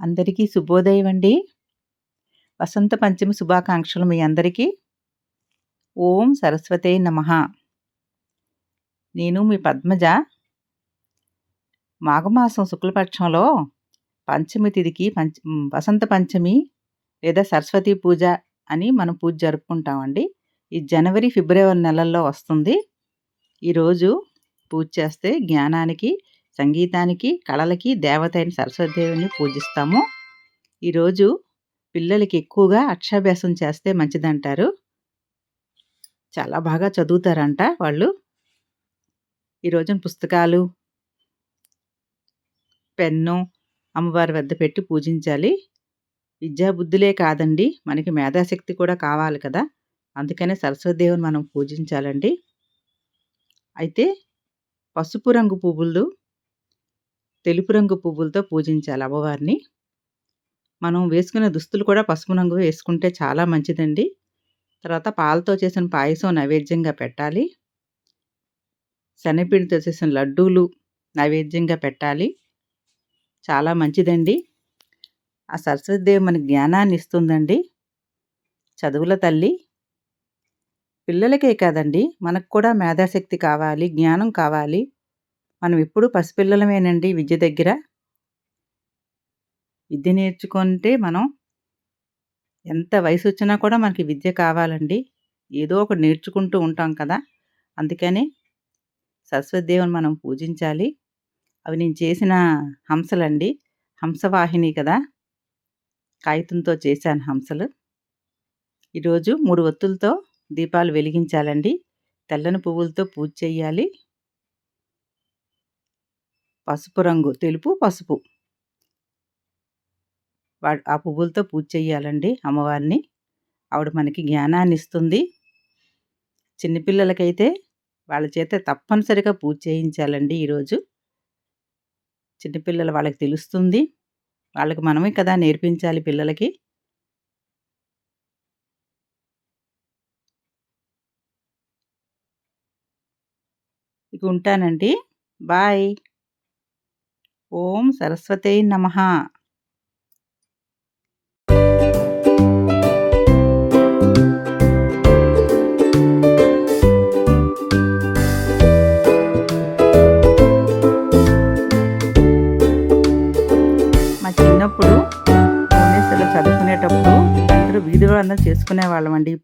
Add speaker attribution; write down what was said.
Speaker 1: అందరికీ శుభోదయం అండి. వసంత పంచమి శుభాకాంక్షలు మీ అందరికీ. ఓం సరస్వతే నమ. నేను మీ పద్మజ. మాఘమాసం శుక్లపక్షంలో పంచమి తిథికి పంచ వసంత పంచమి లేదా సరస్వతి పూజ అని మనం పూజ జరుపుకుంటామండి. ఈ జనవరి ఫిబ్రవరి నెలల్లో వస్తుంది. ఈరోజు పూజ చేస్తే జ్ఞానానికి సంగీతానికి కళలకి దేవత అయిన సరస్వతిదేవిని పూజిస్తాము. ఈరోజు పిల్లలకి ఎక్కువగా అక్షాభ్యాసం చేస్తే మంచిదంటారు. చాలా బాగా చదువుతారంట వాళ్ళు. ఈరోజు పుస్తకాలు పెన్ను అమ్మవారి వద్ద పెట్టి పూజించాలి. విద్యాబుద్ధులే కాదండి. మనకి మేధాశక్తి కూడా కావాలి కదా. అందుకనే సరస్వతిదేవిని మనం పూజించాలండి. అయితే పసుపు రంగు పువ్వులు తెలుపు రంగు పువ్వులతో పూజించాలి అమ్మవారిని. మనం వేసుకునే దుస్తులు కూడా పసుపు రంగు వేసుకుంటే చాలా మంచిదండి. తర్వాత పాలతో చేసిన పాయసం నైవేద్యంగా పెట్టాలి. శనగపిండితో చేసిన లడ్డూలు నైవేద్యంగా పెట్టాలి. చాలా మంచిదండి. ఆ సరస్వతిదేవి మన జ్ఞానాన్ని ఇస్తుందండి. చదువుల తల్లి. పిల్లలకే కాదండి మనకు కూడా మేధాశక్తి కావాలి జ్ఞానం కావాలి. మనం ఎప్పుడు పసిపిల్లలమేనండి విద్య దగ్గర. విద్య నేర్చుకుంటే మనం ఎంత వయసు వచ్చినా కూడా మనకి విద్య కావాలండి. ఏదో ఒకటి నేర్చుకుంటూ ఉంటాం కదా. అందుకని సరస్వతిదేవుని మనం పూజించాలి. అవి నేను చేసిన హంసలండి. హంసవాహిని కదా. కాగితంతో చేశాను హంసలు. ఈరోజు మూడు ఒత్తులతో దీపాలు వెలిగించాలండి. తెల్లని పువ్వులతో పూజ చేయాలి. పసుపు రంగు తెలుపు పసుపు. ఆ పువ్వులతో పూజ చేయాలండి అమ్మవారిని. ఆవిడ మనకి జ్ఞానాన్ని ఇస్తుంది. చిన్నపిల్లలకైతే వాళ్ళ చేత తప్పనిసరిగా పూజ చేయించాలండి ఈరోజు. చిన్నపిల్లలు వాళ్ళకి తెలుస్తుంది. వాళ్ళకి మనమే కదా నేర్పించాలి పిల్లలకి. ఇక ఉంటానండి. బాయ్. ఓం సరస్వతే నమ. మా చిన్నప్పుడు చదువుకునేటప్పుడు అందరూ వీధి అందరూ చేసుకునే వాళ్ళమండి